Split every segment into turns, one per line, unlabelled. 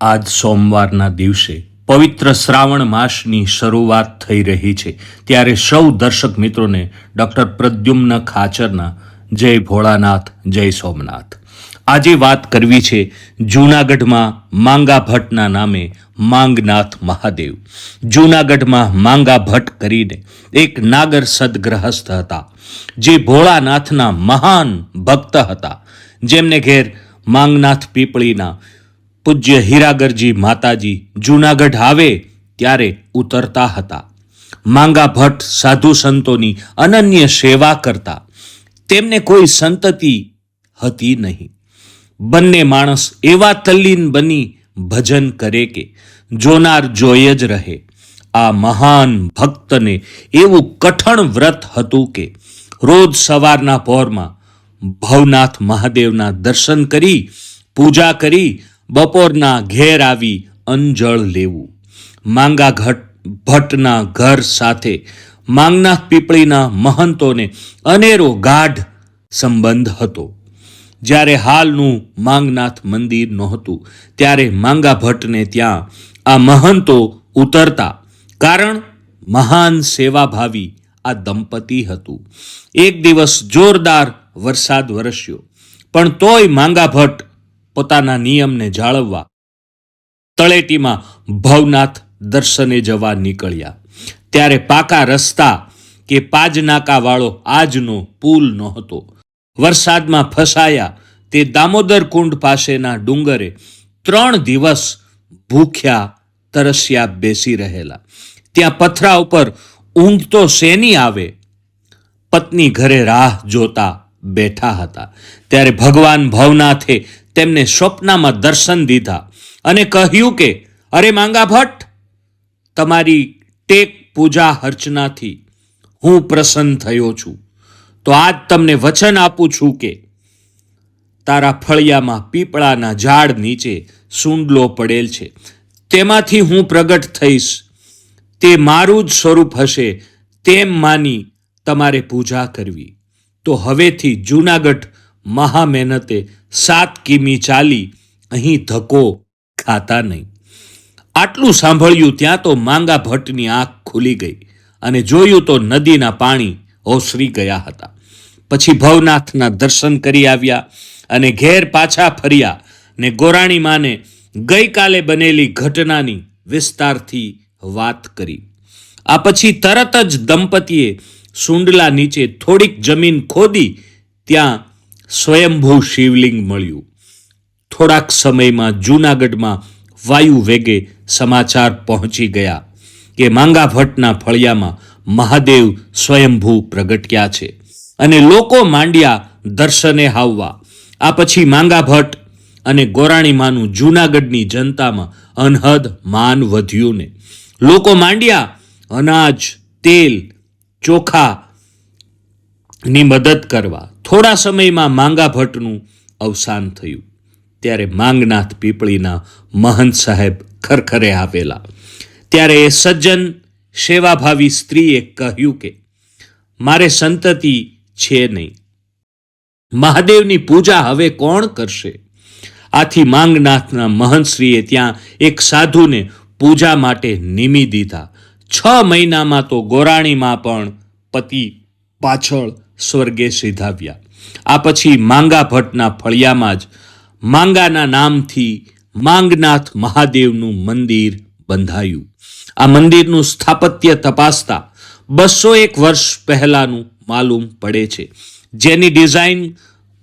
આજ સોમવારના દિવસે પવિત્ર શ્રાવણ માસની શરૂઆત થઈ રહી છે. ત્યારે સૌ દર્શક મિત્રોને ડૉક્ટર પ્રદ્યુમ્ન ખાચરના જય ભોળાનાથ, જય સોમનાથ. આજે વાત કરવી છે જૂનાગઢમાં માંગા ભટ્ટના નામે માંગનાથ મહાદેવ. જૂનાગઢમાં માંગા ભટ્ટ કરીને એક નાગર સદગ્રહસ્થ હતા, જે ભોળાનાથના મહાન ભક્ત હતા. જેમને ઘેર માંગનાથ પીપળીના પૂજ્ય હીરાગરજી માતાજી જૂનાગઢ આવે ત્યારે ઉતરતા હતા. માંગા ભટ્ટ સાધુ સંતોની અનન્ય સેવા કરતા. તેમને કોઈ સંતતિ હતી નહીં. બંને માણસ એવા તલ્લીન બની ભજન કરે કે જોનાર જોઈ જ રહે. આ મહાન ભક્તને એવું કઠણ વ્રત હતું કે રોજ સવારના પહોરમાં ભવનાથ મહાદેવના દર્શન કરી, પૂજા કરી બપોરના ઘેર આવી અંજળ લેવું. માંગા ઘટ ભટ્ટના ઘર સાથે માંગનાથ પીપળીના મહંતોને અનેરો ગાઢ સંબંધ હતો. જ્યારે હાલનું માંગનાથ મંદિર નહોતું, ત્યારે માંગા ભટ્ટને ત્યાં આ મહંતો ઉતરતા, કારણ મહાન સેવાભાવી આ દંપતી હતું. એક દિવસ જોરદાર વરસાદ વરસ્યો, પણ તોય માંગા ભટ્ટ પોતાના નિયમને જાળવવા. તળેટીમાં ભવનાથ દર્શને જવા નીકળ્યા. ત્યારે પાકા રસ્તા કે પાજનાકાવાળો આજનો પુલ નહોતો. વરસાદમાં ફસાયા તે દામોદર કુંડ પાસેના ડુંગરે ત્રણ દિવસ ભૂખ્યા તરસ્યા બેસી રહેલા. ત્યાં પથરા ઉપર ઊંઘ તો શેની આવે? પત્ની ઘરે રાહ જોતા બેઠા હતા. ત્યારે ભગવાન ભવનાથે તેમને સ્વપ્નમાં દર્શન દીધા અને કહ્યું કે, અરે માંગા ભટ્ટ, તમારી ટેક પૂજા અર્ચનાથી હું પ્રસન્ન થયો છું. તો આજ તમને વચન આપું છું કે, તારા ફળિયામાં પીપળાના ઝાડ નીચે સૂંડલો પડેલ છે. તેમાંથી હું પ્રગટ થઈશ. તે મારું જ સ્વરૂપ હશે, તેમ માની તમારે પૂજા કરવી. તો હવેથી જૂનાગઢ મહા મહેનતે સાત કિમી ચાલી અહીં ધક્કો ખાતા નહીં. આટલું સાંભળ્યું ત્યાં તો માંગા ભટ્ટની આંખ ખુલી ગઈ અને જોયું તો નદીના પાણી ઓસરી ગયા હતા. પછી ભવનાથના દર્શન કરી આવ્યા અને ઘેર પાછા ફર્યા ને ગોરાણી માને ગઈકાલે બનેલી ઘટનાની વિસ્તારથી વાત કરી. આ પછી તરત જ દંપતીએ સુંડલા નીચે થોડીક જમીન ખોદી ત્યાં સ્વયંભૂ શિવલિંગ મળ્યું. થોડાક સમયમાં જૂનાગઢમાં વાયુ વેગે સમાચાર પહોંચી ગયા કે માંગા ભટ્ટના ફળિયામાં મહાદેવ સ્વયંભૂ પ્રગટ્યા છે અને લોકો માંડ્યા દર્શને હાવવા. આ પછી માંગા ભટ્ટ અને ગોરાણીમાનું જૂનાગઢની જનતામાં અનહદ માન વધ્યું ને. લોકો માંડ્યા અનાજ, તેલ, ચોખા ની મદદ કરવા થોડા સમયમાં માંગા ભટ્ટનું અવસાન થયું. ત્યારે માંગનાથ પીપળીના મહંત સાહેબ ખરખરે આવેલા ત્યારે એ સજ્જન સેવાભાવી સ્ત્રીએ કહ્યું કે, મારે સંતતિ છે નહીં. મહાદેવની પૂજા હવે કોણ કરશે? આથી માંગનાથના મહંતશ્રીએ ત્યાં એક સાધુને પૂજા માટે નિમી દીધા. છ મહિનામાં તો ગોરાણીમાં પણ પતિ પાછળ સ્વર્ગે સીધાવ્યા. આ પછી માંગા ભટ્ટના ફળિયામાં જ માંગાના નામથી માંગનાથ મહાદેવનું મંદિર બંધાયું. આ મંદિરનું સ્થાપત્ય તપાસતા બસો એક વર્ષ પહેલાનું માલુમ પડે છે. જેની ડિઝાઇન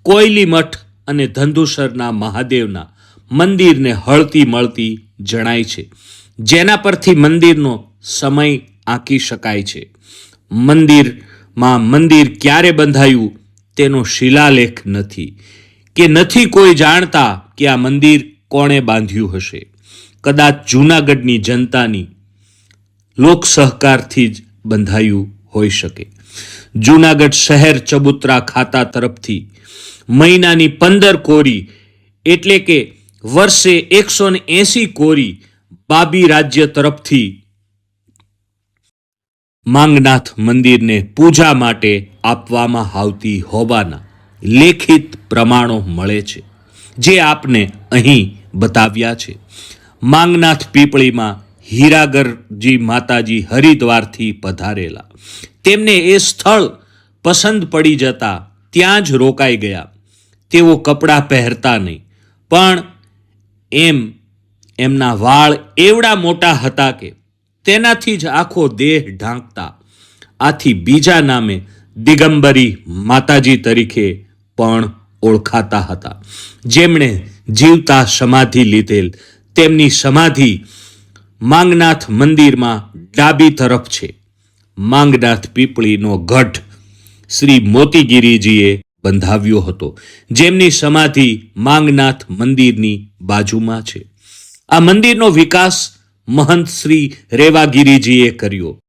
કોયલી મઠ અને ધંધુસરના મહાદેવના મંદિરને હળતી મળતી જણાય છે. જેના પરથી મંદિરનો સમય આંકી શકાય છે. મંદિરમાં મંદિર ક્યારે બંધાયું તેનો શિલાલેખ નથી. કે નથી કોઈ જાણતા કે આ મંદિર કોણે બાંધ્યું હશે. કદાચ જૂનાગઢની જનતાની લોક સહકારથી જ બંધાયું હોઈ શકે. જૂનાગઢ શહેર ચબુતરા ખાતા તરફથી મહિનાની પંદર કોરી એટલે કે વર્ષે એકસો ને એંસી કોરી બાબી રાજ્ય તરફથી માંગનાથ મંદિરને પૂજા માટે આપવામાં આવતી હોવાના લેખિત પ્રમાણો મળે છે, જે આપને અહીં બતાવ્યા છે. માંગનાથ પીપળીમાં હીરાગરજી માતાજી હરિદ્વારથી પધારેલા. તેમને એ સ્થળ પસંદ પડી જતા ત્યાં જ રોકાઈ ગયા. તેઓ કપડાં પહેરતા નહીં, પણ એમ, એમના વાળ એવડા મોટા હતા કે તેનાથી જ આખો દેહ ઢાંકતા. આથી બીજા નામે દિગંબરી માતાજી તરીકે પણ ઓળખાતા હતા. જેમણે જીવતા સમાધિ લીધેલ, તેમની સમાધિ માંગનાથ મંદિરમાં ડાબી તરફ છે. માંગનાથ પીપળીનો ગઢ શ્રી મોતીગીરીજીએ બંધાવ્યો હતો. જેમની સમાધિ માંગનાથ મંદિરની બાજુમાં છે. આ મંદિરનો વિકાસ મહંત શ્રી રેવાગીરીજીએ કર્યો.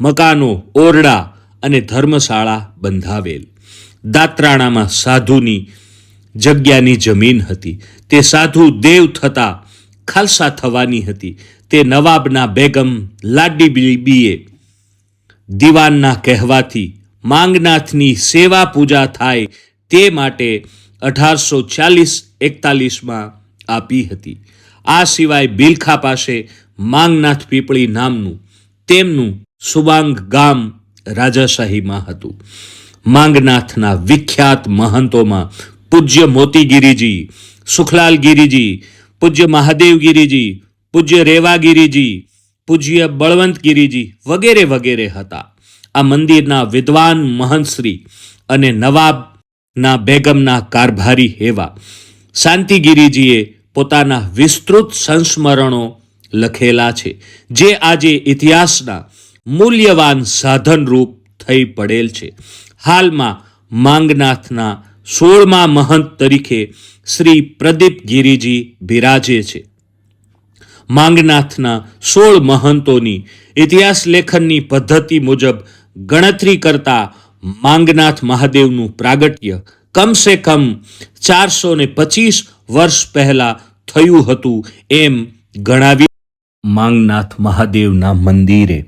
મકાનો, ઓરડા અને ધર્મશાળા બંધાવેલ. દાત્રાણામાં સાધુની જગ્યાની જમીન હતી. તે સાધુ દેવ થતા ખાલસા થવાની હતી. તે નવાબના બેગમ લાડી બીબીએ દીવાનના કહેવાથી માંગનાથની સેવા પૂજા થાય તે માટે અઢારસો ચાલીસ એકતાલીસમાં આપી હતી. આ સિવાય બિલખા પાસે માંગનાથ પીપળી નામનું, તેમનું સુબાંગ ગામ રાજાશાહીમાં હતું. માંગનાથના વિખ્યાત મહંતોમાં પૂજ્ય મોતીગીરીજી સુખલાલગીરીજી પૂજ્ય મહાદેવગીરીજી પૂજ્ય રેવાગીરીજી, પૂજ્ય બળવંતગીરીજી વગેરે વગેરે હતા. આ મંદિરના વિદ્વાન મહંતશ્રી અને નવાબના બેગમના કારભારી એવા શાંતિગીરીજીએ પોતાના વિસ્તૃત સંસ્મરણો લખેલા છે, જે આજે ઇતિહાસના મૂલ્યવાન સાધનરૂપ થઈ પડેલ છે. હાલમાં માંગનાથના સોળમા મહંત તરીકે શ્રી પ્રદીપ ગિરિજી બિરાજે છે. માંગનાથના સોળ મહંતોની ઇતિહાસ લેખનની પદ્ધતિ મુજબ ગણતરી કરતા માંગનાથ મહાદેવનું પ્રાગટ્ય કમસે કમ ચારસો ને પચીસ વર્ષ પહેલા થયું હતું એમ ગણાવી માંગનાથ મહાદેવના મંદિરે,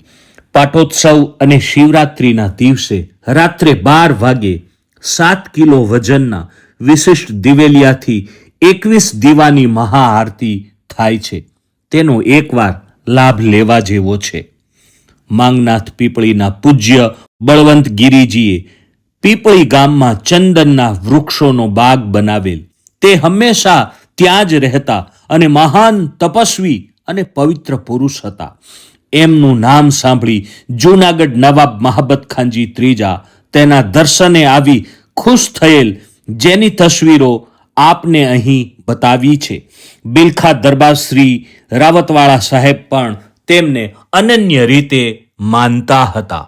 પાટોત્સવ અને શિવરાત્રિના દિવસે રાત્રે બાર વાગે સાત કિલો વજનના વિશિષ્ટ દિવેલિયાથી એકવીસ દીવાની મહાઆરતી થાય છે. તેનો એકવાર લાભ લેવા જેવો છે. માંગનાથ પીપળીના પૂજ્ય બળવંત ગિરિજીએ પીપળી ગામમાં ચંદનના વૃક્ષોનો બાગ બનાવેલ. તે હંમેશા ત્યાં જ રહેતા અને મહાન તપસ્વી અને પવિત્ર પુરુષ હતા. એમનું નામ સાંભળી જૂનાગઢ નવાબ મહાબત ખાનજી ત્રીજા તેના દર્શને આવી ખુશ થયેલ, જેની તસવીરો આપને અહીં બતાવી છે. બિલખા દરબાર શ્રી રાવતવાળા સાહેબ પણ તેમને અનન્ય રીતે માનતા હતા.